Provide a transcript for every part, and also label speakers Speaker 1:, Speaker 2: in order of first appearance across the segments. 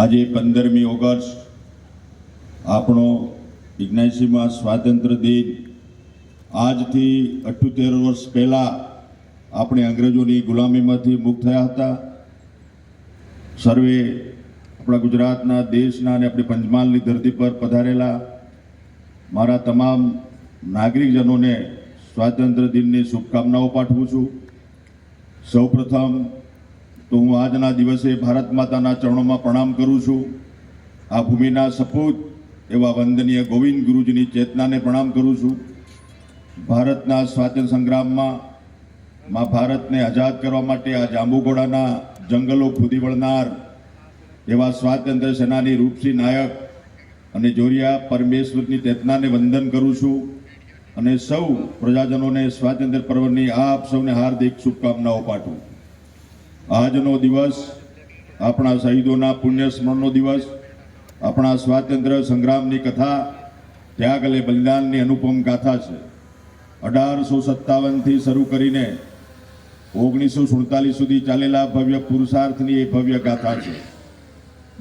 Speaker 1: આજે પંદરમી ઓગસ્ટ, આપણો ઇગ્નાસીમાં સ્વાતંત્ર્ય દિન. આજથી અઠ્યોતેર વર્ષ પહેલાં આપણે અંગ્રેજોની ગુલામીમાંથી મુક્ત થયા હતા. સર્વે આપણા ગુજરાતના, દેશના અને આપણી પંચમહાલની ધરતી પર પધારેલા મારા તમામ નાગરિકજનોને સ્વાતંત્ર્ય દિનની શુભકામનાઓ પાઠવું છું. સૌપ્રથમ તો હું આજના દિવસે ભારત માતાના ચરણોમાં પ્રણામ કરું છું. આ ભૂમિના સપૂત એવા વંદનીય ગોવિંદ ગુરુજીની ચેતનાને પ્રણામ કરું છું. ભારતના સ્વાતંત્ર્ય સંગ્રામમાં માં ભારતને આઝાદ કરવા માટે આ જાંબુઘોડાના જંગલો ખુદી વળનાર એવા સ્વાતંત્ર્ય સેનાની રૂપસિંહ નાયક અને જોરિયા પરમેશ્વરની ચેતનાને વંદન કરું છું અને સૌ પ્રજાજનોને સ્વાતંત્ર્ય પર્વની આપ સૌને હાર્દિક શુભકામનાઓ પાઠવું. આજનો દિવસ આપણા શહીદોના પુણ્ય સ્મરણનો દિવસ, આપણા સ્વાતંત્ર્ય સંગ્રામની કથા, ત્યાગ અને બલિદાનની અનુપમ ગાથા છે. અઢારસો સત્તાવનથી શરૂ કરીને ઓગણીસો સુડતાલીસ સુધી ચાલેલા ભવ્ય પુરુષાર્થની એ ભવ્ય ગાથા છે.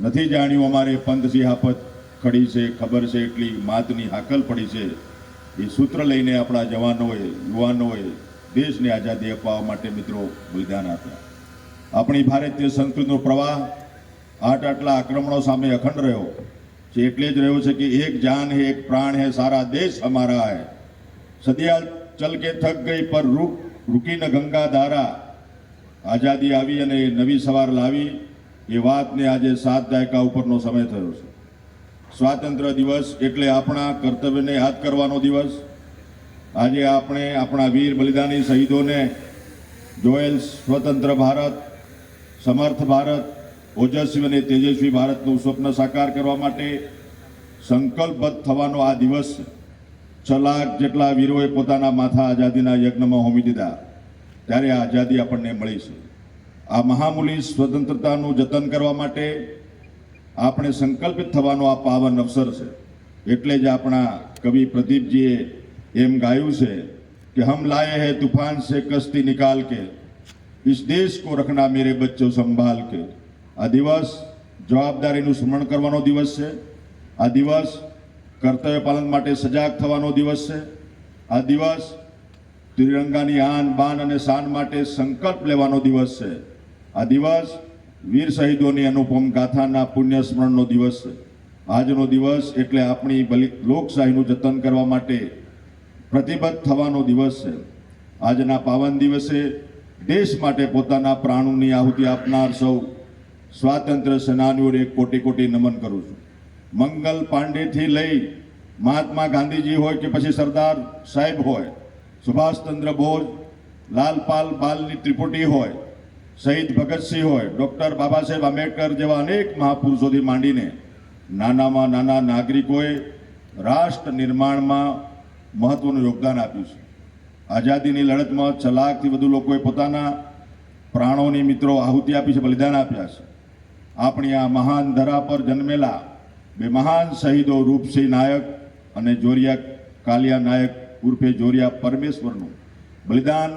Speaker 1: નથી જાણ્યું અમારે પંથસી હાફત ખડી છે, ખબર છે એટલી માતની હાકલ પડી છે. એ સૂત્ર લઈને આપણા જવાનોએ, યુવાનોએ દેશને આઝાદી અપાવવા માટે મિત્રો બલિદાન આપ્યા. આપણી ભારતીય સંસ્કૃતિનો પ્રવાહ આટ આટલા આક્રમણો સામે અખંડ રહ્યો છે. એટલે જ રહ્યો છે કે એક જાન હે, એક પ્રાણ હે, સારા દેશ અમારા હે. સદિયા ચલ કે થક ગઈ પર રૂક રૂકીને ગંગા ધારા. આઝાદી આવી અને નવી સવાર લાવી. એ વાતને આજે સાત દાયકા ઉપરનો સમય થયો છે. સ્વાતંત્ર્ય દિવસ એટલે આપણા કર્તવ્યને યાદ કરવાનો દિવસ. આજે આપણે આપણા વીર બલિદાની શહીદોને જોયેલ સ્વતંત્ર ભારત સમર્થ ભારત, ઓજસ્વી અને તેજસ્વી ભારતનું સ્વપ્ન સાકાર કરવા માટે સંકલ્પબદ્ધ થવાનો આ દિવસ છ લાખ જેટલા વીરોએ પોતાના માથા આઝાદીના યજ્ઞમાં હોમી દીધા, ત્યારે આ આઝાદી આપણને મળી છે. આ મહામૂલી સ્વતંત્રતાનું જતન કરવા માટે આપણે સંકલ્પિત થવાનો આ પાવન અવસર છે. એટલે જ આપણા કવિ પ્રદીપજીએ એમ ગાયું છે કે હમ લાયે હે તુફાન સે કસ્તી નિકાલ કે इस देश को रखना मेरे बच्चों संभाल के આ દિવસ જવાબદારીનું સ્મરણ કરવાનો દિવસ છે આ દિવસ કર્તવ્ય પાલન માટે સજાગ થવાનો દિવસ છે આ દિવસ ત્રિરંગાની આન બાન અને શાન માટે સંકલ્પ લેવાનો દિવસ છે આ દિવસ વીર શહીદોની અનુપમ ગાથાના પુણ્ય સ્મરણનો દિવસ છે આજનો દિવસ એટલે આપણી બલિ લોકશાહીનું જતન કરવા માટે પ્રતિબદ્ધ થવાનો દિવસ છે આજના પાવન દિવસે દેશ માટે પોતાના પ્રાણોની આહુતિ આપનાર સૌ સ્વાતંત્ર્ય સેનાનીઓને કોટી કોટી નમન કરું છું. મંગલ પાંડેથી લઈ મહાત્મા ગાંધીજી હોય કે પછી સરદાર સાહેબ હોય, સુભાષચંદ્ર બોઝ, લાલપાલ બાલની ત્રિપુટી હોય, શહીદ ભગતસિંહ હોય, ડૉક્ટર બાબા સાહેબ આંબેડકર જેવા અનેક મહાપુરુષોથી માંડીને નાનામાં નાના નાગરિકોએ રાષ્ટ્ર નિર્માણમાં મહત્વનું યોગદાન આપ્યું છે. આઝાદીની લડતમાં છ લાખથી વધુ લોકોએ પોતાના પ્રાણોની મિત્રો આહુતિ આપી છે, બલિદાન આપ્યા છે. આપણી આ મહાન ધરા પર જન્મેલા બે મહાન શહીદો રૂપસિંહ નાયક અને જોરિયા કાલિયા નાયક ઉર્ફે જોરિયા પરમેશ્વરનું બલિદાન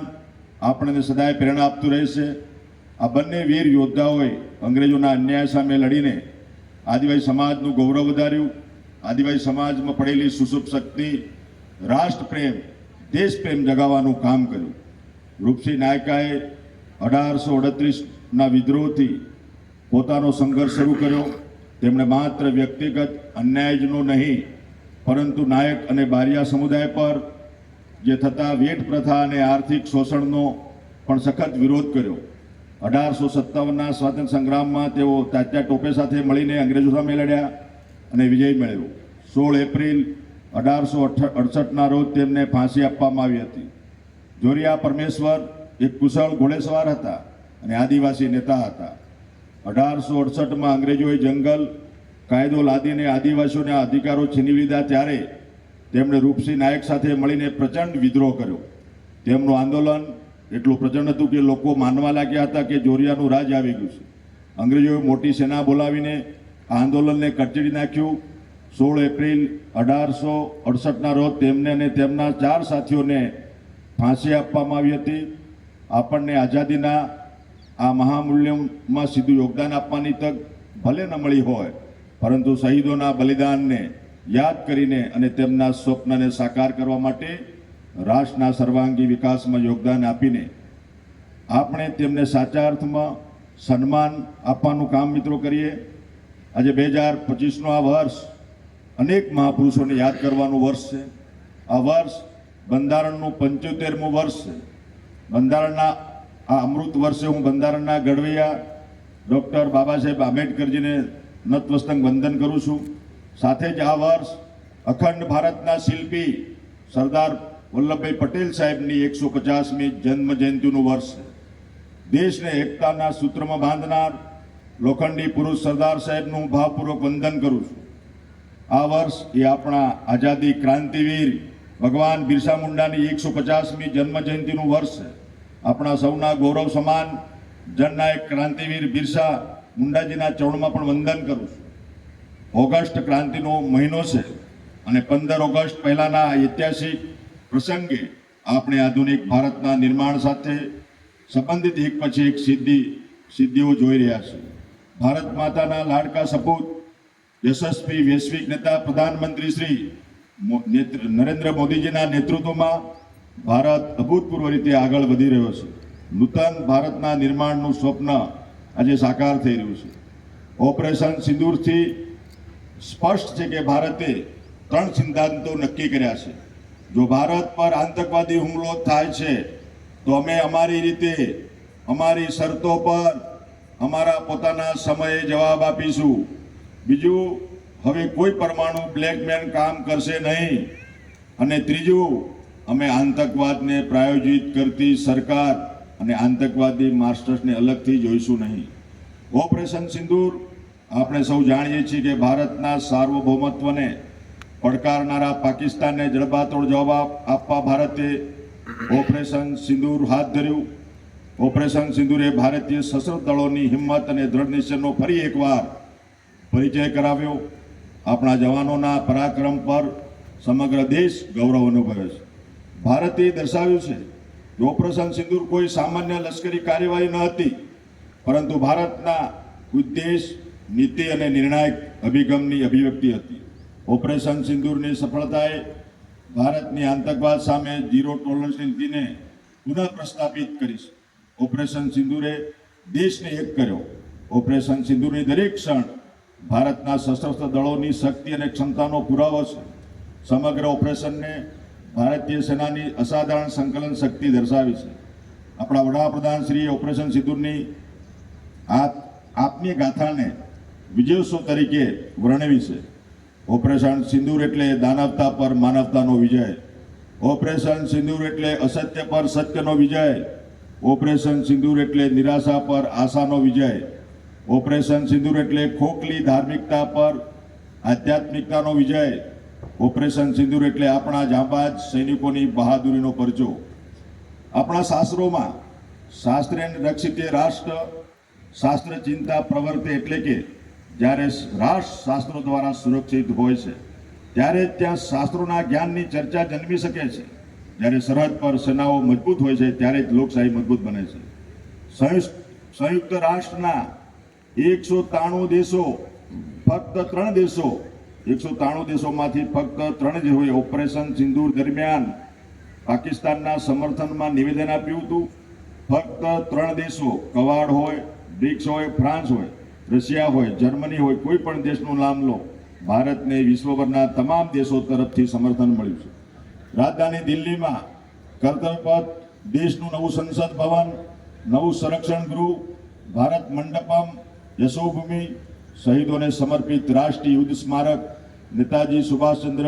Speaker 1: આપણને સદાય પ્રેરણા આપતું રહેશે. આ બંને વીર યોદ્ધાઓએ અંગ્રેજોના અન્યાય સામે લડીને આદિવાસી સમાજનું ગૌરવ વધાર્યું. આદિવાસી સમાજમાં પડેલી સુસુપ શક્તિ, રાષ્ટ્રપ્રેમ દેશપ્રેમ જગાવવાનું કામ કર્યું. રૂપસિંહ નાયકાએ અઢારસો અડત્રીસના વિદ્રોહથી પોતાનો સંઘર્ષ શરૂ કર્યો. તેમણે માત્ર વ્યક્તિગત અન્યાયજનો નહીં, પરંતુ નાયક અને બારિયા સમુદાય પર જે થતા વેઠ પ્રથા અને આર્થિક શોષણનો પણ સખત વિરોધ કર્યો. અઢારસો સત્તાવનના સ્વાતંત્ર્ય સંગ્રામમાં તેઓ તાત્યા ટોપે સાથે મળીને અંગ્રેજો સામે લડ્યા અને વિજય મેળવ્યો. સોળ એપ્રિલ અઢારસો અડસઠના રોજ તેમને ફાંસી આપવામાં આવી હતી. જોરિયા પરમેશ્વર એક કુશળ ઘોડેસવાર હતા અને આદિવાસી નેતા હતા. અઢારસો અડસઠમાં અંગ્રેજોએ જંગલ, કાયદો લાદીને આદિવાસીઓના અધિકારો છીનવી લીધા ત્યારે તેમણે રૂપસિંહ નાયક સાથે મળીને પ્રચંડ વિદ્રોહ કર્યો. તેમનું આંદોલન એટલું પ્રચંડ હતું કે લોકો માનવા લાગ્યા હતા કે જોરિયાનું રાજ આવી ગયું છે. અંગ્રેજોએ મોટી સેના બોલાવીને આંદોલનને કચડી નાખ્યું સોળ એપ્રિલ અઢારસો અડસઠના રોજ તેમને અને તેમના ચાર સાથીઓને ફાંસી આપવામાં આવી હતી. આપણને આઝાદીના આ મહામૂલ્યમાં સીધું યોગદાન આપવાની તક ભલે ન મળી હોય, પરંતુ શહીદોના બલિદાનને યાદ કરીને અને તેમના સ્વપ્નને સાકાર કરવા માટે રાષ્ટ્રના સર્વાંગી વિકાસમાં યોગદાન આપીને આપણે તેમને સાચા અર્થમાં સન્માન આપવાનું કામ મિત્રો કરીએ. આજે બે હજાર પચીસનો આ વર્ષ અનેક મહાપુરુષોને યાદ કરવાનું વર્ષ છે. આ વર્ષ બંધારણનું પંચોતેરમું વર્ષ છે. બંધારણના આ અમૃત વર્ષે હું બંધારણના ઘડવૈયા ડૉક્ટર બાબા સાહેબ આંબેડકરજીને નતમસ્તક વંદન કરું છું. સાથે જ આ વર્ષ અખંડ ભારતના શિલ્પી સરદાર વલ્લભભાઈ પટેલ સાહેબની એકસો પચાસમી જન્મ જયંતિનું વર્ષ છે. દેશને એકતાના સૂત્રમાં બાંધનાર લોખંડી પુરુષ સરદાર સાહેબનું ભાવપૂર્વક વંદન કરું છું. આ વર્ષ એ આપણા આઝાદી ક્રાંતિવીર ભગવાન બિરસા મુંડાની એકસો પચાસમી જન્મ જયંતિનું વર્ષ આપણા સૌના ગૌરવ સમાન જનનાયક ક્રાંતિવીર બિરસા મુંડાજીના ચરણમાં પણ વંદન કરું છું. ઓગસ્ટ ક્રાંતિનો મહિનો છે અને પંદર ઓગસ્ટ પહેલાંના ઐતિહાસિક પ્રસંગે આપણે આધુનિક ભારતના નિર્માણ સાથે સંબંધિત એક પછી એક સિદ્ધિ સિદ્ધિઓ જોઈ રહ્યા છીએ. ભારત માતાના લાડકા સપૂત યશસ્વી વૈશ્વિક નેતા પ્રધાનમંત્રી શ્રી નરેન્દ્ર મોદીજીના નેતૃત્વમાં ભારત અભૂતપૂર્વ રીતે આગળ વધી રહ્યો છે. નૂતન ભારતના નિર્માણનું સ્વપ્ન આજે સાકાર થઈ રહ્યું છે. ઓપરેશન સિંદૂરથી સ્પષ્ટ છે કે ભારતે ત્રણ સિદ્ધાંતો નક્કી કર્યા છે. જો ભારત પર આતંકવાદી હુમલો થાય છે, તો અમે અમારી રીતે, અમારી શરતો પર અમારા પોતાના સમયે જવાબ આપીશું. બીજું, હવે કોઈ પરમાણુ બ્લેકમેન કામ કરશે નહીં. અને ત્રીજું, અમે આતંકવાદને પ્રાયોજિત કરતી સરકાર અને આતંકવાદી માસ્ટર્સને અલગથી જોઈશું નહીં. ઓપરેશન સિંદૂર, આપણે સૌ જાણીએ છીએ કે ભારતના સાર્વભૌમત્વને પડકારનારા પાકિસ્તાનને જડબાતોડ જવાબ આપવા ભારતે ઓપરેશન સિંદૂર હાથ ધર્યું. ઓપરેશન સિંદૂરે ભારતીય સશસ્ત્ર દળોની હિંમત અને દ્રઢ નિશ્ચયનો ફરી એકવાર પરિચય કરાવ્યો. આપણા જવાનોના પરાક્રમ પર સમગ્ર દેશ ગૌરવ અનુભવે છે. ભારતે દર્શાવ્યું છે કે ઓપરેશન સિંદૂર કોઈ સામાન્ય લશ્કરી કાર્યવાહી ન હતી, પરંતુ ભારતના ઉદ્દેશ, નીતિ અને નિર્ણાયક અભિગમની અભિવ્યક્તિ હતી. ઓપરેશન સિંદૂરની સફળતાએ ભારતની આતંકવાદ સામે ઝીરો ટોલરન્સની નીતિને પુનઃ પ્રસ્થાપિત કરી છે. ઓપરેશન સિંદૂરે દેશને એક કર્યો. ઓપરેશન સિંદૂરની દરેક ક્ષણ ભારતના સશસ્ત્ર દળોની શક્તિ અને ક્ષમતાનો પુરાવો છે. સમગ્ર ઓપરેશનને ભારતીય સેનાની અસાધારણ સંકલન શક્તિ દર્શાવી છે. આપણા વડાપ્રધાન શ્રી ઓપરેશન સિદ્ધુરની આપની ગાથાને વિજયોત્સવ તરીકે વર્ણવી છે. ઓપરેશન સિંદૂર એટલે દાનવતા પર માનવતાનો વિજય. ઓપરેશન સિંદૂર એટલે અસત્ય પર સત્યનો વિજય. ઓપરેશન સિંદૂર એટલે નિરાશા પર આશાનો વિજય. ઓપરેશન સિંદૂર એટલે ખોખલી ધાર્મિકતા પર આધ્યાત્મિકતાનો વિજય. ઓપરેશન સિંદૂર એટલે આપણા જાંબાજ સૈનિકોની બહાદુરીનો પરચો. આપણા શાસ્ત્રોમાં શાસ્ત્રે રક્ષિતે રાષ્ટ્ર, શાસ્ત્ર ચિંતા પ્રવર્તે એટલે કે જ્યારે રાષ્ટ્ર શાસ્ત્રો દ્વારા સુરક્ષિત હોય છે, ત્યારે ત્યાં શાસ્ત્રોના જ્ઞાનની ચર્ચા જન્મી શકે છે. જ્યારે સરહદ પર સેનાઓ મજબૂત હોય છે, ત્યારે જ લોકશાહી મજબૂત બને છે. સંયુક્ત સંયુક્ત રાષ્ટ્રના એકસો ત્રાણું દેશો, ફક્ત ત્રણ દેશો, એકસો ત્રાણું દેશોમાંથી ફક્ત ત્રણ હોય. ઓપરેશન સિંદૂર દરમિયાન પાકિસ્તાનના સમર્થનમાં નિવેદન આપ્યું હતું. ફક્ત ત્રણ દેશો, કવાડ હોય, બ્રિક્સ હોય, ફ્રાન્સ હોય, રશિયા હોય, જર્મની હોય, કોઈ પણ દેશનું નામ લો, ભારતને વિશ્વભરના તમામ દેશો તરફથી સમર્થન મળ્યું છે. રાજધાની દિલ્હીમાં કર્તવ્યપથ દેશનું નવું સંસદ ભવન, નવું સંરક્ષણ ગૃહ, ભારત મંડપમ યશોભૂમિ શહીદોને સમર્પિત રાષ્ટ્રીય યુદ્ધ સ્મારક નેતાજી સુભાષચંદ્ર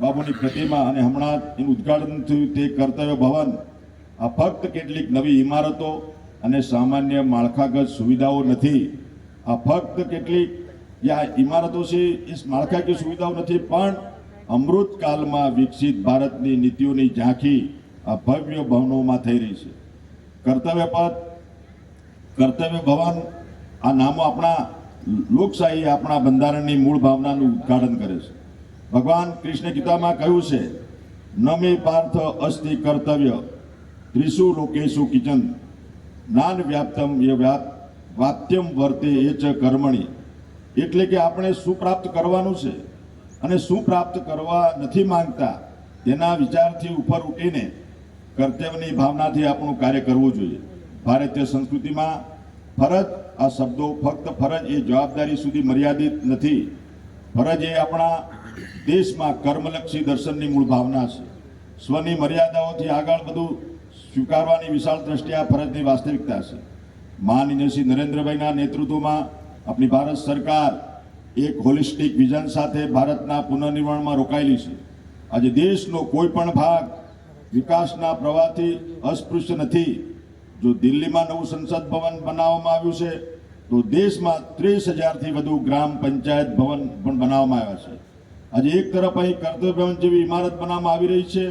Speaker 1: બાબુની પ્રતિમા અને હમણાં એનું ઉદ્ઘાટન થયું તે કર્તવ્ય ભવન. આ ફક્ત કેટલીક નવી ઇમારતો અને સામાન્ય માળખાગત સુવિધાઓ નથી. આ ફક્ત કેટલીક જે આ ઇમારતો છે, એ માળખાકીય સુવિધાઓ નથી, પણ અમૃતકાલમાં વિકસિત ભારતની નીતિઓની ઝાંખી આ ભવ્ય ભવનોમાં થઈ રહી છે. કર્તવ્ય પથ કર્તવ્ય ભવન આ નામો આપણા લોકશાહી આપણા બંધારણની મૂળ ભાવનાનું ઉદ્ઘાટન કરે છે. ભગવાન કૃષ્ણ ગીતામાં કહ્યું છે, નમે પાર્થ અસ્થિ કર્તવ્ય ત્રિશુ લોકેશુ કિચન, જ્ઞાન વ્યાપ્તમ એ વાત્યમ વર્તે એ ચ કર્મણી. એટલે કે આપણે શું પ્રાપ્ત કરવાનું છે અને શું પ્રાપ્ત કરવા નથી માંગતા તેના વિચારથી ઉપર ઉઠીને કર્તવ્યની ભાવનાથી આપણું કાર્ય કરવું જોઈએ. ભારતીય સંસ્કૃતિમાં ફરજ, આ શબ્દો ફક્ત ફરજ એ જવાબદારી સુધી મર્યાદિત નથી. ફરજ એ આપણા દેશમાં કર્મલક્ષી દર્શનની મૂળ ભાવના છે. સ્વની મર્યાદાઓથી આગળ બધું સ્વીકારવાની વિશાળ દ્રષ્ટિ આ ફરજની વાસ્તવિકતા છે. માનનીય શ્રી નરેન્દ્રભાઈના નેતૃત્વમાં આપણી ભારત સરકાર એક હોલિસ્ટિક વિઝન સાથે ભારતના પુનર્નિર્માણમાં રોકાયેલી છે. આજે દેશનો કોઈ પણ ભાગ વિકાસના પ્રવાહથી અસ્પૃશ્ય નથી. જો દિલ્હીમાં નવું સંસદ ભવન બનાવવામાં આવ્યું છે, તો દેશમાં ત્રીસ હજારથી વધુ ગ્રામ પંચાયત ભવન પણ બનાવવામાં આવ્યા છે. આજે એક તરફ અહીં કર્તવ્ય ભવન જેવી ઇમારત બનાવવામાં આવી રહી છે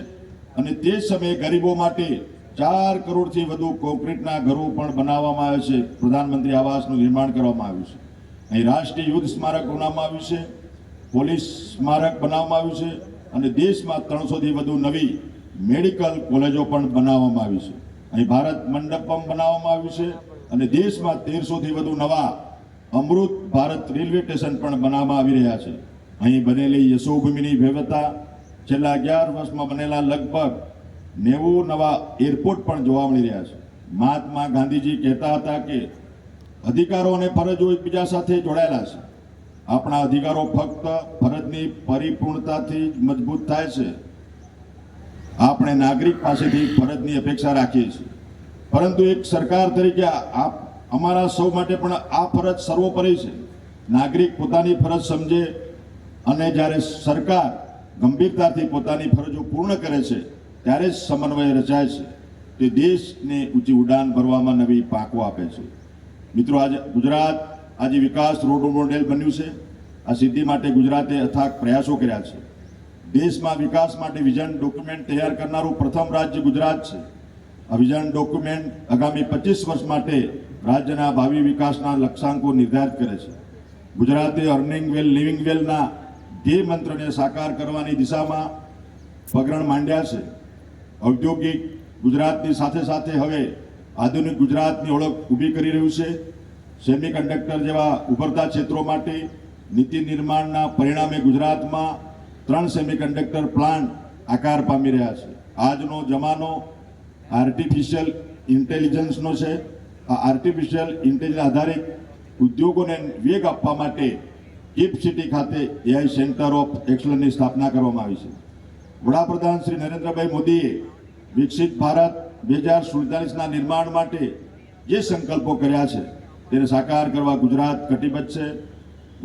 Speaker 1: અને તે જ સમયે ગરીબો માટે ચાર કરોડથી વધુ કોન્ક્રીટના ઘરો પણ બનાવવામાં આવે છે. પ્રધાનમંત્રી આવાસનું નિર્માણ કરવામાં આવ્યું છે. અહીં રાષ્ટ્રીય યુદ્ધ સ્મારક બનાવવામાં આવ્યું છે, પોલીસ સ્મારક બનાવવામાં આવ્યું છે અને દેશમાં ત્રણસોથી વધુ નવી મેડિકલ કોલેજો પણ બનાવવામાં આવી છે. અહીં ભારત મંડપમ બનાવવામાં આવ્યું છે અને દેશમાં તેરસોથી વધુ નવા અમૃત ભારત રેલવે સ્ટેશન પણ બનાવવામાં આવી રહ્યા છે. અહીં બનેલી યશોભૂમિની વ્યવસ્થા છેલ્લા અગિયાર વર્ષમાં બનેલા લગભગ નેવું નવા એરપોર્ટ પણ જોવા મળી રહ્યા છે. મહાત્મા ગાંધીજી કહેતા હતા કે, અધિકારો અને ફરજો એકબીજા સાથે જોડાયેલા છે. આપણા અધિકારો ફક્ત ફરજની પરિપૂર્ણતાથી જ મજબૂત થાય છે. આપણે નાગરિક પાસેથી ફરજની અપેક્ષા રાખીએ છીએ. પરંતુ એક સરકાર તરીકે આપ અમારા સૌ માટે પણ આ ફરજ સર્વોપરી છે. નાગરિક પોતાની ફરજ સમજે અને જ્યારે સરકાર ગંભીરતાથી પોતાની ફરજો પૂર્ણ કરે છે, ત્યારે જ સમન્વય રચાય છે. તે દેશને ઊંચી ઉડાન ભરવામાં નવી પાંખો આપે છે. મિત્રો, આજે ગુજરાત આજે વિકાસ રોડ મોડેલ બન્યું છે. આ સિદ્ધિ માટે ગુજરાતે અથાગ પ્રયાસો કર્યા છે. દેશમાં વિકાસ માટે વિઝન ડોક્યુમેન્ટ તૈયાર કરનારું પ્રથમ રાજ્ય ગુજરાત છે. આ વિઝન ડોક્યુમેન્ટ આગામી પચીસ વર્ષ માટે રાજ્યના ભાવિ વિકાસના લક્ષ્યાંકો નિર્ધારિત કરે છે. ગુજરાતે અર્નિંગ વેલ લિવિંગ વેલના ધ્યેય મંત્રને સાકાર કરવાની દિશામાં પગરણ માંડ્યા છે. ઔદ્યોગિક ગુજરાતની સાથે સાથે હવે આધુનિક ગુજરાતની ઓળખ ઊભી કરી રહ્યું છે. સેમી કંડક્ટર જેવા ઉભરતા ક્ષેત્રો માટે નીતિ નિર્માણના પરિણામે ગુજરાતમાં ત્રણ સેમિકન્ડક્ટર પ્લાન્ટ આકાર પામી રહ્યા છે. આજનો જમાનો આર્ટિફિશિયલ ઇન્ટેલિજન્સનો છે. આ આર્ટિફિશિયલ ઇન્ટેલિજન્સ આધારિત ઉદ્યોગોને વેગ આપવા માટે ગિફ્ટ સિટી ખાતે એઆઈ સેન્ટર ઓફ એક્સલન્સની સ્થાપના કરવામાં આવી છે. વડાપ્રધાન શ્રી નરેન્દ્રભાઈ મોદીએ વિકસિત ભારત બે હજાર સુડતાલીસના નિર્માણ માટે જે સંકલ્પો કર્યા છે, તેને સાકાર કરવા ગુજરાત કટિબદ્ધ છે.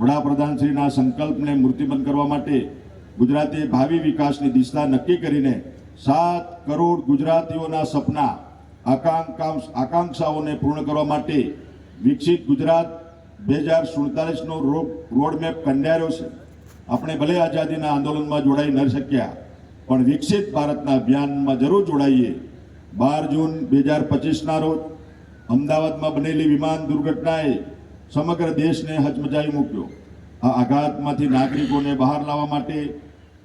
Speaker 1: વડાપ્રધાનશ્રીના સંકલ્પને મૂર્તિબંધ કરવા માટે ગુજરાતે ભાવિ વિકાસની દિશા નક્કી કરીને સાત કરોડ ગુજરાતીઓના સપના આકાંક્ષા આકાંક્ષાઓને પૂર્ણ કરવા માટે વિકસિત ગુજરાત બે હજાર સુડતાલીસનો રોડમેપ કંડાર્યો છે. આપણે ભલે આઝાદીના આંદોલનમાં જોડાઈ ન શક્યા, પણ વિકસિત ભારતના અભિયાનમાં જરૂર જોડાઈએ. બાર જૂન બે હજાર પચીસના રોજ અમદાવાદમાં બનેલી વિમાન દુર્ઘટનાએ સમગ્ર દેશને હચમચાવી મૂક્યો. આ આઘાતમાંથી નાગરિકોને બહાર લાવવા માટે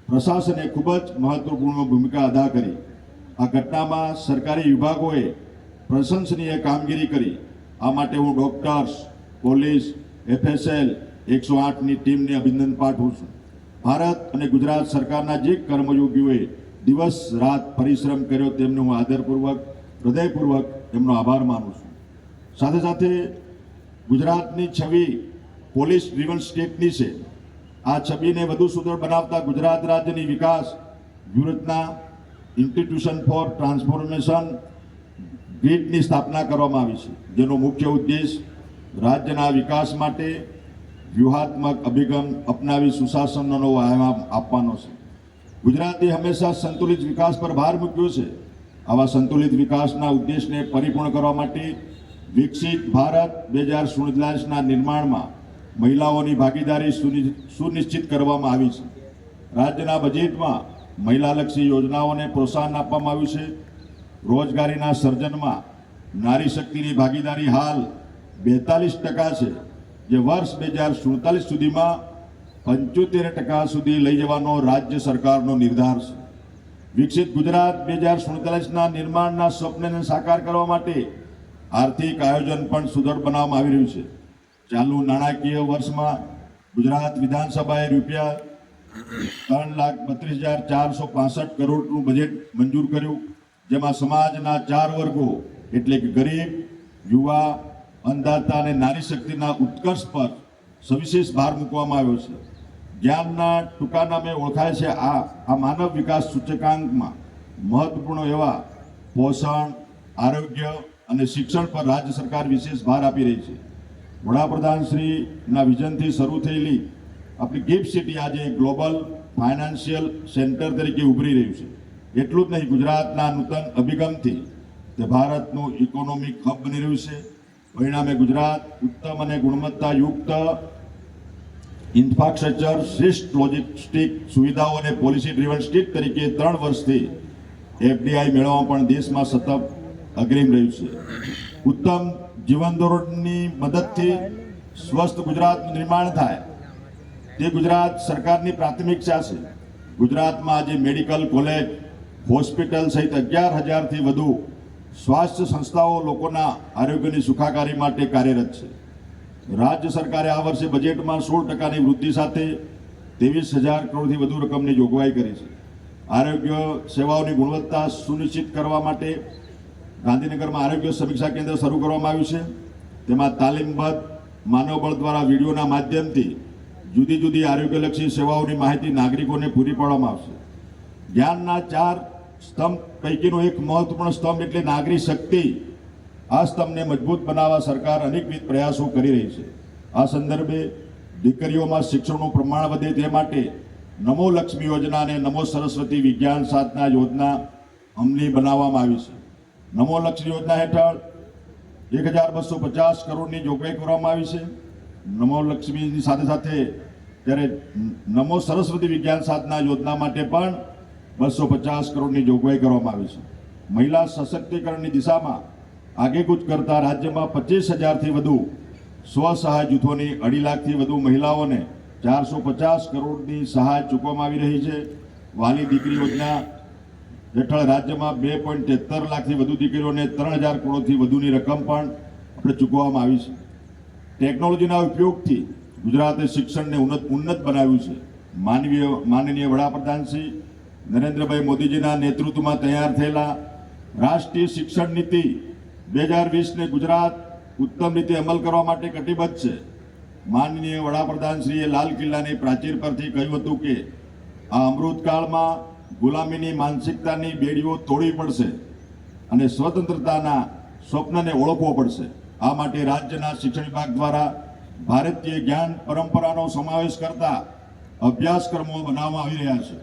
Speaker 1: પ્રશાસને ખૂબ જ મહત્વપૂર્ણ ભૂમિકા અદા કરી. આ ઘટનામાં સરકારી વિભાગોએ પ્રશંસનીય કામગીરી કરી. આ માટે હું ડોક્ટર્સ, પોલીસ, એફએસએલ એકસો આઠની ટીમને અભિનંદન પાઠવું છું. ભારત અને ગુજરાત સરકારના જે કર્મયોગીઓએ દિવસ રાત પરિશ્રમ કર્યો તેમને હું આદરપૂર્વક, હૃદયપૂર્વક એમનો આભાર માનું છું. સાથે સાથે ગુજરાતની છબી પોલીસ ડ્રીવન સ્ટેટની છે. આ છબીને વધુ સુદૃઢ બનાવતા ગુજરાત રાજ્યની વિકાસ વ્યૂહરચના ઇન્સ્ટિટ્યુશન ફોર ટ્રાન્સફોર્મેશન ગ્રીડની સ્થાપના કરવામાં આવી છે, જેનો મુખ્ય ઉદ્દેશ રાજ્યના વિકાસ માટે વ્યૂહાત્મક અભિગમ અપનાવી સુશાસનનો આયામ આપવાનો છે. ગુજરાતે હંમેશા સંતુલિત વિકાસ પર ભાર મૂક્યો છે. આવા સંતુલિત વિકાસના ઉદ્દેશને પરિપૂર્ણ કરવા માટે વિકસિત ભારત બે હજાર સુડતાલીસના નિર્માણમાં મહિલાઓની ભાગીદારી સુનિ- સુનિશ્ચિત કરવામાં આવી છે. રાજ્યના બજેટમાં મહિલાલક્ષી યોજનાઓને પ્રોત્સાહન આપવામાં આવ્યું છે. રોજગારીના સર્જનમાં નારી શક્તિની ભાગીદારી હાલ બેતાલીસ ટકા છે, જે વર્ષ બે હજાર સુડતાલીસ સુધીમાં પંચોતેર ટકા સુધી લઈ જવાનો રાજ્ય સરકારનો નિર્ધાર છે. વિકસિત ગુજરાત બે હજાર સુડતાલીસના નિર્માણના સ્વપ્નને સાકાર કરવા માટે આર્થિક આયોજન પણ સુદૃઢ બનાવવામાં આવી રહ્યું છે. ચાલુ નાણાકીય વર્ષમાં ગુજરાત વિધાનસભાએ રૂપિયા ત્રણ લાખ બત્રીસ હજાર ચારસો પાસઠ કરોડનું બજેટ મંજૂર કર્યું, જેમાં સમાજના ચાર વર્ગો એટલે કે ગરીબ, યુવા અંધાતા અને નારી શક્તિના ઉત્કર્ષ પર સવિશેષ ભાર મૂકવામાં આવ્યો છે. જ્ઞાનના ટૂંકા નામે ઓળખાય છે આ આ માનવ વિકાસ સૂચકાંકમાં મહત્વપૂર્ણ એવા પોષણ, આરોગ્ય અને શિક્ષણ પર રાજ્ય સરકાર વિશેષ ભાર આપી રહી છે. વડાપ્રધાન શ્રીના વિઝનથી શરૂ થયેલી આપણી ગિફ્ટ સિટી આજે ગ્લોબલ ફાઇનાન્શિયલ સેન્ટર તરીકે ઉભરી રહ્યું છે. એટલું જ નહીં, ગુજરાતના નૂતન અભિગમથી તે ભારતનું ઇકોનોમિક હબ બની રહ્યું છે. પરિણામે ગુજરાત ઉત્તમ અને ગુણવત્તાયુક્ત ઇન્ફ્રાસ્ટ્રક્ચર, શ્રેષ્ઠ લોજિસ્ટિક સુવિધાઓ અને પોલિસી ડ્રીવન સ્ટેટ તરીકે ત્રણ વર્ષથી એફડીઆઈ મેળવવા પણ દેશમાં સતત અગ્રીમ રહ્યું છે. ઉત્તમ જીવન ધોરણની મદદથી સ્વસ્થ ગુજરાતનું નિર્માણ થાય. તે ગુજરાત સરકારની પ્રાથમિકતા છે. ગુજરાતમાં આજે મેડિકલ કોલેજ, હોસ્પિટલ સહિત અગિયાર હજારથી વધુ સ્વાસ્થ્ય સંસ્થાઓ લોકોના આરોગ્યની સુખાકારી માટે કાર્યરત છે. રાજ્ય સરકારે આ વર્ષે બજેટમાં સોળ ટકાની વૃદ્ધિ સાથે ત્રેવીસ હજાર કરોડથી વધુ રકમની જોગવાઈ કરી છે. આરોગ્ય સેવાઓની ગુણવત્તા સુનિશ્ચિત કરવા માટે ગાંધીનગરમાં આરોગ્ય સમીક્ષા કેન્દ્ર શરૂ કરવામાં આવ્યું છે. તેમાં તાલીમબદ્ધ માનવબળ દ્વારા વિડીયોના માધ્યમથી જુદી જુદી આરોગ્યલક્ષી સેવાઓની માહિતી નાગરિકોને પૂરી પાડવામાં આવશે. જ્ઞાનના ચાર સ્તંભ પૈકીનો એક મહત્વપૂર્ણ સ્તંભ એટલે નાગરિક શક્તિ. આ સ્તંભને મજબૂત બનાવવા સરકાર અનેકવિધ પ્રયાસો કરી રહી છે. આ સંદર્ભે દીકરીઓમાં શિક્ષણનું પ્રમાણ વધે તે માટે નમો લક્ષ્મી યોજના અને નમો સરસ્વતી વિજ્ઞાન સાધના યોજના અમલી બનાવવામાં આવી છે. નમો લક્ષ્મી યોજના હેઠળ એક હજાર બસો પચાસ કરોડની જોગવાઈ કરવામાં આવી છે. નમો લક્ષ્મીની સાથે સાથે ત્યારે નમો સરસ્વતી વિજ્ઞાન સાધના યોજના માટે પણ બસો પચાસ કરોડની જોગવાઈ કરવામાં આવી છે. મહિલા સશક્તિકરણની દિશામાં આગેકૂચ કરતા રાજ્યમાં પચીસ હજારથી વધુ સ્વસહાય જૂથોની અઢી લાખથી વધુ મહિલાઓને ચારસો પચાસ કરોડની સહાય ચૂકવામાં આવી રહી છે. વાલી દીકરી યોજના હેઠળ રાજ્યમાં બે પોઈન્ટ તેતર લાખથી વધુ દીકરીઓને ત્રણ હજાર કરોડથી વધુની રકમ પણ આપણે ચૂકવવામાં આવી છે. ટેકનોલોજીના ઉપયોગથી ગુજરાતે શિક્ષણને ઉન્નત ઉન્નત બનાવ્યું છે. માનવીય, માનનીય વડાપ્રધાન શ્રી નરેન્દ્રભાઈ મોદીજીના નેતૃત્વમાં તૈયાર થયેલા રાષ્ટ્રીય શિક્ષણ નીતિ બે હજાર વીસને ગુજરાત ઉત્તમ રીતે અમલ કરવા માટે કટિબદ્ધ છે. માનનીય વડાપ્રધાન શ્રીએ લાલ કિલ્લાની પ્રાચીર પરથી કહ્યું હતું કે આ અમૃતકાળમાં ગુલામીની માનસિકતાની બેડીઓ તોડવી પડશે અને સ્વતંત્રતાના સ્વપ્નને ઓળખવો પડશે. આ માટે રાજ્યના શિક્ષણ વિભાગ દ્વારા ભારતીય જ્ઞાન પરંપરાનો સમાવેશ કરતા અભ્યાસક્રમો બનાવવામાં આવી રહ્યા છે.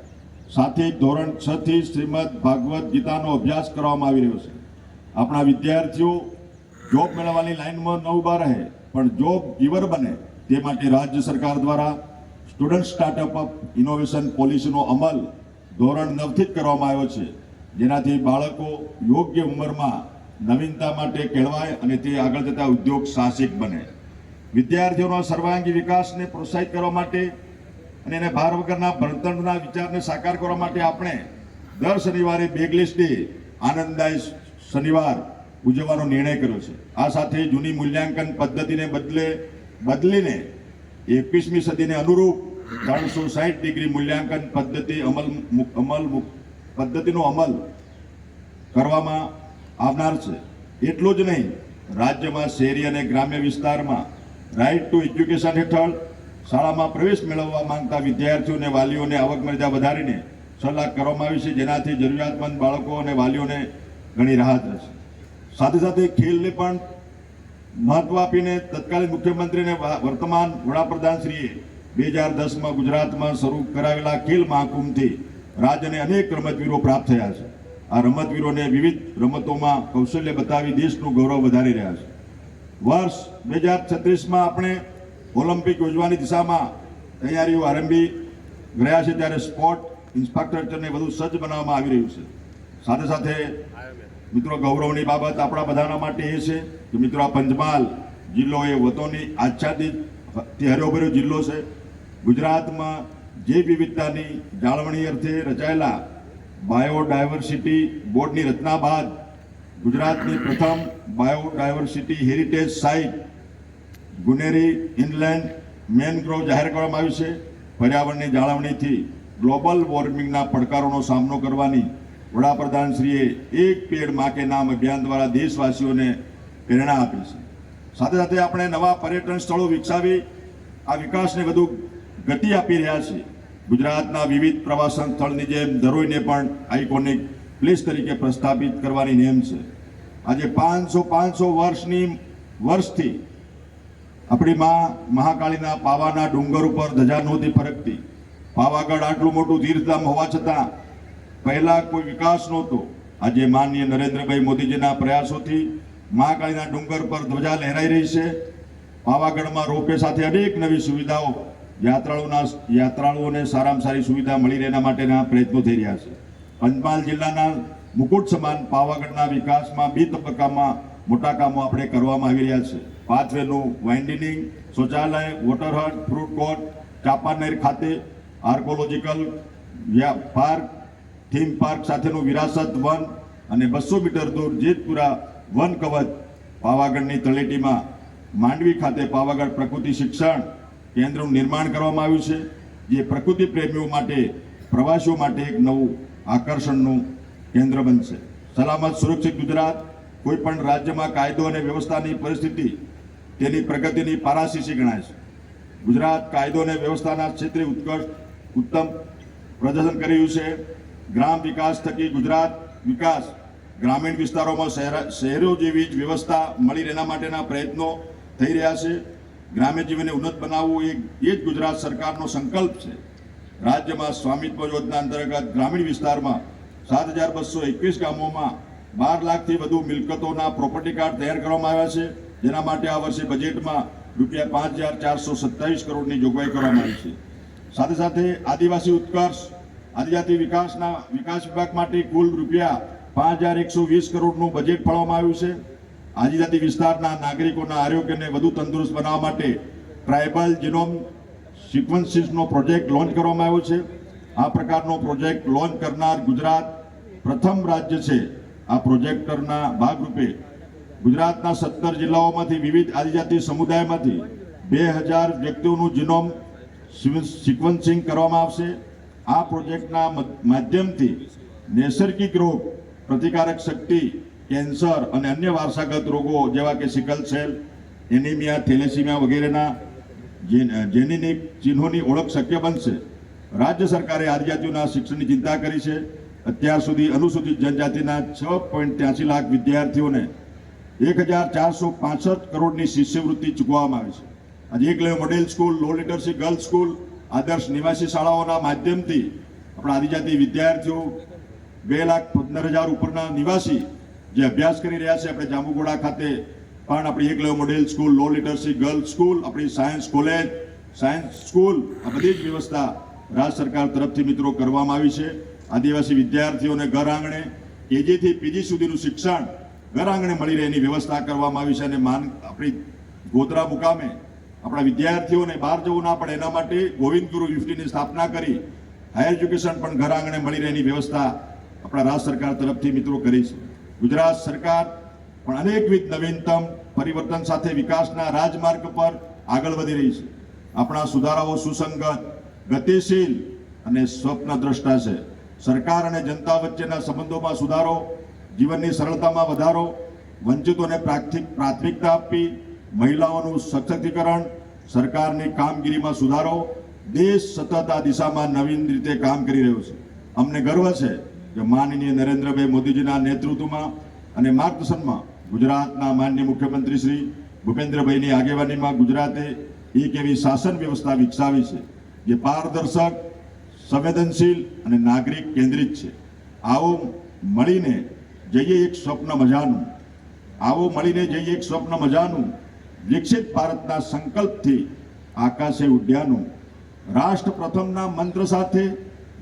Speaker 1: સાથે ધોરણ છ થી શ્રીમદ ભાગવત ગીતાનો અભ્યાસ કરવામાં આવી રહ્યો છે. આપણા વિદ્યાર્થીઓ જોબ મેળવવાની લાઇનમાં ન ઊભા રહે, પણ જોબ ગીવર બને તે માટે રાજ્ય સરકાર દ્વારા સ્ટુડન્ટ સ્ટાર્ટઅપ અપ ઇનોવેશન પોલિસીનો અમલ ધોરણ નવથી જ કરવામાં આવ્યો છે. જેનાથી બાળકો યોગ્ય ઉંમરમાં નવીનતા માટે કેળવાય અને તે આગળ જતા ઉદ્યોગ સાહસિક બને. વિદ્યાર્થીઓના સર્વાંગી વિકાસને પ્રોત્સાહિત કરવા માટે અને એને ભાર વગરના ભણતરના વિચારને સાકાર કરવા માટે આપણે દર શનિવારે બેગલેસ ડે આનંદદાય શનિવાર ઉજવવાનો નિર્ણય કર્યો છે. આ સાથે જૂની મૂલ્યાંકન પદ્ધતિને બદલે બદલીને એકવીસમી સદીને અનુરૂપ ત્રણસો સાઠ ડિગ્રી મૂલ્યાંકન પદ્ધતિ અમલ અમલ પદ્ધતિનો અમલ કરવામાં આવનાર છે. એટલું જ નહીં, રાજ્યમાં શહેરી અને ગ્રામ્ય વિસ્તારમાં રાઇટ ટુ એજ્યુકેશન હેઠળ શાળામાં પ્રવેશ મેળવવા માંગતા વિદ્યાર્થીઓને, વાલીઓને આવક મર્યાદા વધારીને સલાહ કરવામાં આવી છે. જેનાથી જરૂરિયાતમંદ બાળકો અને વાલીઓને ઘણી રાહત રહેશે. સાથે સાથે ખેલને પણ મહત્વ આપીને તત્કાલીન મુખ્યમંત્રીને વર્તમાન વડાપ્રધાનશ્રીએ બે હજાર દસમાં ગુજરાતમાં શરૂ કરાવેલા ખેલ મહાકુંભથી રાજ્યને અનેક રમતવીરો પ્રાપ્ત થયા છે. આ રમતવીરોને વિવિધ રમતોમાં કૌશલ્ય બતાવી દેશનું ગૌરવ વધારી રહ્યા છે. વર્ષ બે હજાર છત્રીસમાં આપણે ઓલિમ્પિક યોજવાની દિશામાં તૈયારીઓ આરંભી રહ્યા છે ત્યારે સ્પોર્ટ ઇન્ફ્રાસ્ટ્રક્ચરને વધુ સજ્જ બનાવવામાં આવી રહ્યું છે. સાથે સાથે મિત્રો ગૌરવની બાબત આપણા બધાના માટે એ છે કે મિત્રો આ પંચમહાલ જિલ્લો એ વતોની આચ્છાદિત હર્યોભર્યો જિલ્લો છે. ગુજરાતમાં જે વિવિધતાની જાળવણી અર્થે રચાયેલા બાયોડાયવર્સિટી બોર્ડની રચના બાદ ગુજરાતની પ્રથમ biodiversity heritage site Guneri inland mangrove જાહેર કરવામાં આવ્યું છે. પર્યાવરણની જાળવણીથી ગ્લોબલ વોર્મિંગના પડકારોનો સામનો કરવાની વડાપ્રધાનશ્રીએ એક પેડમાં કે નામ અભિયાન દ્વારા દેશવાસીઓને પ્રેરણા આપી છે. સાથે સાથે આપણે નવા પર્યટન સ્થળો વિકસાવી, આ વિકાસને વધુ ગતિ આપી રહ્યા છે. ગુજરાતના વિવિધ પ્રવાસન સ્થળની જેમ ધરોઈને પણ આઇકોનિક પ્લેસ તરીકે પ્રસ્થાપિત કરવાની નેમ છે. આજે પાંચસો પાંચસો વર્ષની વર્ષથી આપણી માં મહાકાળીના પાવાના ડુંગર ઉપર ધજા નહોતી ફરકતી. પાવાગઢ આટલું મોટું તીર્થધામ હોવા છતાં પહેલા કોઈ વિકાસ નહોતો. આજે માનનીય નરેન્દ્રભાઈ મોદીજીના પ્રયાસોથી મહાકાળીના ડુંગર પર ધ્વજા લહેરાઈ રહી છે. પાવાગઢમાં રોપે સાથે અનેક નવી સુવિધાઓ યાત્રાળુઓના યાત્રાળુઓને સારામાં સારી સુવિધા મળી રહે એના માટેના પ્રયત્નો થઈ રહ્યા છે. પંચમહાલ જિલ્લાના મુકુટ સમાન પાવાગઢના વિકાસમાં બે તબક્કામાં મોટા કામો આપણે કરવામાં આવી રહ્યા છે. પાથવેનું વાઇન્ડિનિંગ શૌચાલય water hut fruit court Champaner ખાતે આર્કોલોજીકલ પાર્ક થીમ પાર્ક સાથેનું વિરાસત વન અને બસો મીટર દૂર જેતપુરા વન કવચ પાવાગઢની તળેટીમાં માંડવી ખાતે પાવાગઢ પ્રકૃતિ શિક્ષણ કેન્દ્રનું નિર્માણ કરવામાં આવ્યું છે, જે પ્રકૃતિ પ્રેમીઓ માટે, પ્રવાસીઓ માટે એક નવું આકર્ષણનું કેન્દ્ર બનશે. સલામત, સુરક્ષિત ગુજરાત, કોઈ પણ રાજ્યમાં કાયદો અને વ્યવસ્થાની પરિસ્થિતિ તેની પ્રગતિની પારાશીશી ગણાય છે. ગુજરાત કાયદો અને વ્યવસ્થાના ક્ષેત્રે ઉત્કર્ષ, ઉત્તમ પ્રદર્શન કરી રહ્યું છે. ગ્રામ વિકાસ થકી ગુજરાત વિકાસ, ગ્રામીણ વિસ્તારોમાં શહેરો જેવી જ વ્યવસ્થા મળી રહેના માટેના પ્રયત્નો થઈ રહ્યા છે. ગ્રામ્ય જીવનને ઉન્નત બનાવવું એ એ જ ગુજરાત સરકારનો સંકલ્પ છે. રાજ્યમાં સ્વામિત્વ યોજના અંતર્ગત ગ્રામીણ વિસ્તારમાં સાત હજાર બસો એકવીસ ગામોમાં બાર લાખથી વધુ મિલકતોના પ્રોપર્ટી કાર્ડ તૈયાર કરવામાં આવ્યા છે, જેના માટે આ વર્ષે બજેટમાં રૂપિયા પાંચ હજાર ચારસો સત્તાવીસ કરોડની જોગવાઈ કરવામાં આવી છે. સાથે સાથે આદિવાસી ઉત્કર્ષ, આદિજાતિ વિકાસના, વિકાસ વિભાગ માટે કુલ રૂપિયા પાંચ હજાર એકસો વીસ કરોડનું બજેટ ફાળવવામાં આવ્યું છે. આદિજાતિ વિસ્તારના નાગરિકોના આરોગ્યને વધુ તંદુરસ્ત બનાવવા માટે ટ્રાઇબલ જીનોમ સિક્વન્સીસનો પ્રોજેક્ટ લોન્ચ કરવામાં આવ્યો છે. આ પ્રકારનો પ્રોજેક્ટ લોન્ચ કરનાર ગુજરાત પ્રથમ રાજ્ય છે. આ પ્રોજેક્ટરના ભાગરૂપે ગુજરાતના સત્તર જિલ્લાઓમાંથી વિવિધ આદિજાતિ સમુદાયમાંથી બે હજાર વ્યક્તિઓનું જીનોમ સિક્વન્સિંગ કરવામાં આવશે. આ પ્રોજેક્ટના માધ્યમથી નૈસર્ગિક રોગ પ્રતિકારક શક્તિ કેન્સર અને અન્ય વારસાગત રોગો જેવા કે સિકલ સેલ, એનિમિયા, થેલેસીમિયા વગેરેના જેન- જેનેટિક ચિહ્નોની ઓળખ શક્ય બનશે. રાજ્ય સરકારે આદિજાતિઓના શિક્ષણની ચિંતા કરી છે. અત્યાર સુધી અનુસૂચિત જનજાતિના છ પોઈન્ટ ત્યાસી લાખ વિદ્યાર્થીઓને એક હજાર ચારસો પાસઠ કરોડની શિષ્યવૃત્તિ ચૂકવવામાં આવી છે. આજે Eklavya model school low literacy girls school આદર્શ નિવાસી શાળાઓના માધ્યમથી આપણા આદિજાતિ વિદ્યાર્થીઓ બે લાખ પંદર હજાર ઉપરના નિવાસી જે અભ્યાસ કરી રહ્યા છે આપણે જાંબુગોડા ખાતે, પણ આપણી Eklavya model school low literacy girls school આપણી સાયન્સ કોલેજ સાયન્સ સ્કૂલ આ બધી જ વ્યવસ્થા રાજ્ય સરકાર તરફથી મિત્રો કરવામાં આવી છે. આદિવાસી વિદ્યાર્થીઓને ઘર આંગણે, કેજીથી પીજી સુધીનું શિક્ષણ ઘર આંગણે મળી રહે એની વ્યવસ્થા કરવામાં આવી છે અને માન આપણી ગોધરા મુકામે આપણા વિદ્યાર્થીઓને બહાર જવું ના પડે એના માટે ગોવિંદ ગુરુ યુનિવર્સિટીની સ્થાપના કરી હાયર એજ્યુકેશન પણ ઘર આંગણે મળી રહે એની વ્યવસ્થા આપણા રાજ્ય સરકાર તરફથી મિત્રો કરી છે. ગુજરાત સરકાર પણ અનેકવિધ નવીનતમ પરિવર્તન સાથે વિકાસના રાજમાર્ગ પર આગળ વધી રહી છે. આપણા સુધારાઓ સુસંગત, ગતિશીલ અને સ્વપ્નદ્રષ્ટા છે. સરકાર અને જનતા વચ્ચેના સંબંધોમાં સુધારો, જીવનની સરળતામાં વધારો, વંચિતોને પ્રાથમિક, પ્રાથમિકતા આપવી, મહિલાઓનું સશક્તિકરણ, સરકારની કામગીરીમાં સુધારો, દેશ સતત આ દિશામાં નવીન રીતે કામ કરી રહ્યો છે. અમને ગર્વ છે કે માનનીય નરેન્દ્રભાઈ મોદીજીના નેતૃત્વમાં અને માર્ગદર્શનમાં ગુજરાતના માન્ય મુખ્યમંત્રી શ્રી ભૂપેન્દ્રભાઈની આગેવાનીમાં ગુજરાતે એક એવી શાસન વ્યવસ્થા વિકસાવી છે જે પારદર્શક, સંવેદનશીલ અને નાગરિક કેન્દ્રિત છે. આવો મળીને જઈએ એક સ્વપ્ન મજાનું. આવો મળીને જઈએ એક સ્વપ્ન મજાનું. વિકસિત ભારતના સંકલ્પથી આકાશે ઉડ્યાનું રાષ્ટ્ર પ્રથમના મંત્ર સાથે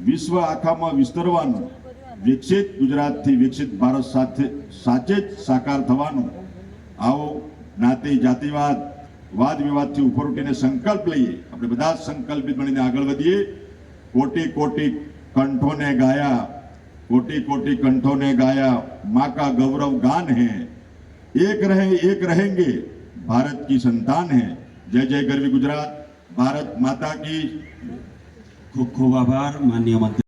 Speaker 1: વિશ્વ આખામાં વિસ્તરવાનું. વિકસિત ગુજરાતથી વિકસિત ભારત સાથે સાચે જ સાકાર થવાનું આવો જ્ઞાતિ જાતિવાદ વાદ વિવાદથી ઉપર ઉઠીને સંકલ્પ લઈએ આપણે બધા જ સંકલ્પિત બનીને આગળ વધીએ કોટી કોટી કંઠોને ગાયા કોટી કોટી કંઠોને ગાયા માँ का गौरव गान है एक रहे एक रहेंगे भारत की संतान है जय जय गरवी गुजरात ભારત માતા કી
Speaker 2: ખૂબ ખૂબ આભાર માન્ય મંત્રી